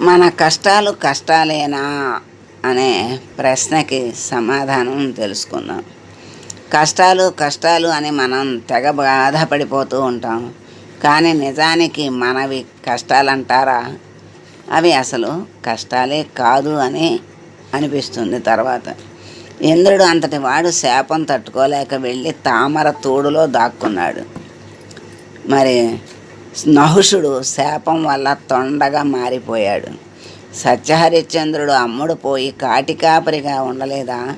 మన కష్టాలు కష్టాలేనా అనే ప్రశ్నకి సమాధానం తెలుసుకుందాం. కష్టాలు కష్టాలు అని మనం తెగ బాధపడిపోతూ ఉంటాం కానీ నిజానికి మనవి కష్టాలంటారా? అవి అసలు కష్టాలే కాదు అని అనిపిస్తుంది తర్వాత. ఇంద్రుడు అంతటి వాడు శాపం తట్టుకోలేక వెళ్ళి తామర తోడులో దాక్కున్నాడు. మరి నహుషుడు శాపం వల్ల తొండగా మారిపోయాడు. సత్యహరిశ్చంద్రుడు అమ్ముడు పోయి కాటికాపరిగా ఉండలేదా?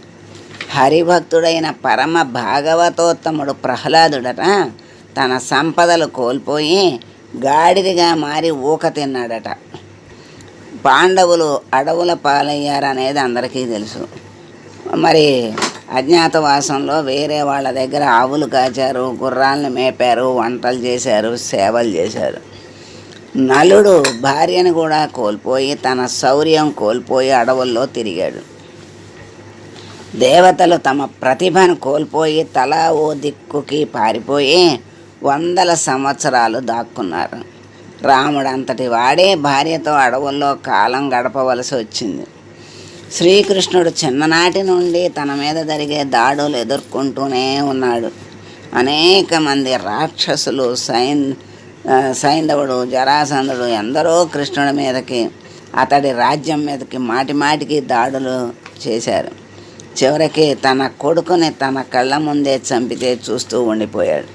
హరిభక్తుడైన పరమ భాగవతోత్తముడు ప్రహ్లాదుడట. తన సంపదలు కోల్పోయి గాడిదిగా మారి ఊక తిన్నాడట. పాండవులు అడవుల పాలయ్యారనేది అందరికీ తెలుసు. మరి అజ్ఞాతవాసంలో వేరే వాళ్ళ దగ్గర ఆవులు కాచారు గుర్రాలను మేపారు వంటలు చేశారు సేవలు చేశారు. నలుడు భార్యను కూడా కోల్పోయి తన శౌర్యం కోల్పోయి అడవుల్లో తిరిగాడు. దేవతలు తమ ప్రతిభను కోల్పోయి తలా ఓ దిక్కుకి పారిపోయి వందల సంవత్సరాలు దాక్కున్నారు. రాముడు అంతటి వాడే భార్యతో అడవుల్లో కాలం గడపవలసి వచ్చింది. శ్రీకృష్ణుడు చిన్ననాటి నుండి తన మీద జరిగే దాడులు ఎదుర్కొంటూనే ఉన్నాడు. అనేక మంది రాక్షసులు సైన్ సైంధవుడు జరాసంధుడు ఎందరో కృష్ణుడి మీదకి అతడి రాజ్యం మీదకి మాటి మాటికి దాడులు చేశారు. చివరికి తన కొడుకుని తన కళ్ళ ముందే చంపితే చూస్తూ ఉండిపోయాడు.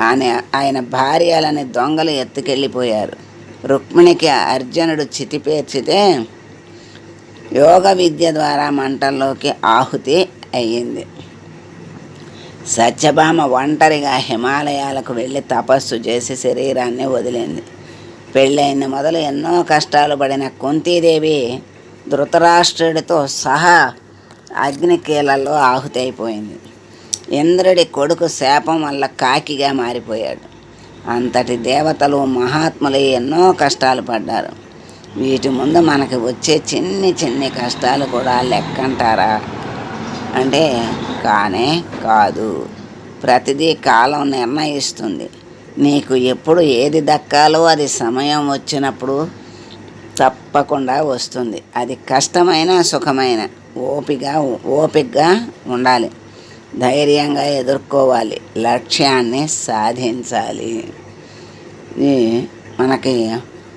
ఆయన ఆయన భార్యలని దొంగలు ఎత్తుకెళ్ళిపోయారు. రుక్మిణికి అర్జునుడు చితిపేర్చితే యోగ విద్య ద్వారా మంటల్లోకి ఆహుతి అయ్యింది. సత్యభామ ఒంటరిగా హిమాలయాలకు వెళ్ళి తపస్సు చేసి శరీరాన్ని వదిలింది. పెళ్ళైన మొదలు ఎన్నో కష్టాలు పడిన కుంతీదేవి ధృతరాష్ట్రుడితో సహా అగ్నికీలలో ఆహుతి అయిపోయింది ఇంద్రుడి కొడుకు శాపం వల్ల కాకిగా మారిపోయాడు. అంతటి దేవతలు మహాత్ములు ఎన్నో కష్టాలు పడ్డారు. వీటి ముందు మనకి వచ్చే చిన్ని చిన్ని కష్టాలు కూడా లెక్కంటారా? అంటే కానే కాదు. ప్రతిదీ కాలం నిర్ణయిస్తుంది. నీకు ఎప్పుడు ఏది దక్కాలో అది సమయం వచ్చినప్పుడు తప్పకుండా వస్తుంది. అది కష్టమైన సుఖమైన ఓపిక ఓపికగా ఉండాలి. ధైర్యంగా ఎదుర్కోవాలి. లక్ష్యాన్ని సాధించాలి. మనకి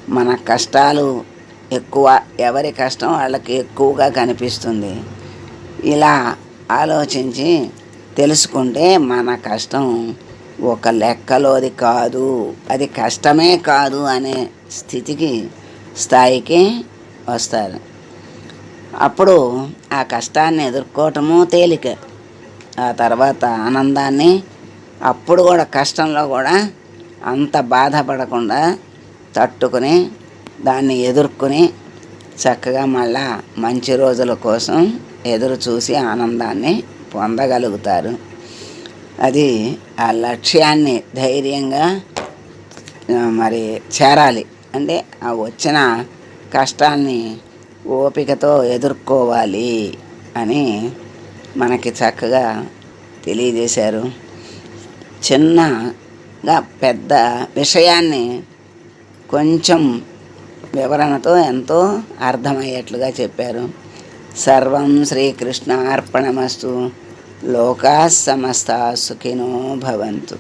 మన కష్టాలు ఎక్కువ ఎవరి కష్టం వాళ్ళకి ఎక్కువగా కనిపిస్తుంది. ఇలా ఆలోచించి తెలుసుకుంటే మన కష్టం ఒక లెక్కలోది కాదు. అది కష్టమే కాదు అనే స్థితికి స్థాయికి వస్తారు. అప్పుడు ఆ కష్టాన్ని ఎదుర్కోవటము తేలిక. ఆ తర్వాత ఆనందాన్ని అప్పుడు కూడా కష్టంలో కూడా అంత బాధపడకుండా తట్టుకుని దాన్ని ఎదుర్కొని చక్కగా మళ్ళా మంచి రోజుల కోసం ఎదురు చూసి ఆనందాన్ని పొందగలుగుతారు. అది ఆ లక్ష్యాన్ని ధైర్యంగా మరి చేరాలి. అంటే ఆ వచ్చిన కష్టాన్ని ఓపికతో ఎదుర్కోవాలి అని మనకి చక్కగా తెలియజేశారు. చిన్నగా పెద్ద విషయాన్ని కొంచెం వివరణతో ఎంతో అర్థమయ్యేట్లుగా చెప్పారు. సర్వం శ్రీకృష్ణ అర్పణమస్తు లోకా సమస్త సుఖినో భవంతు.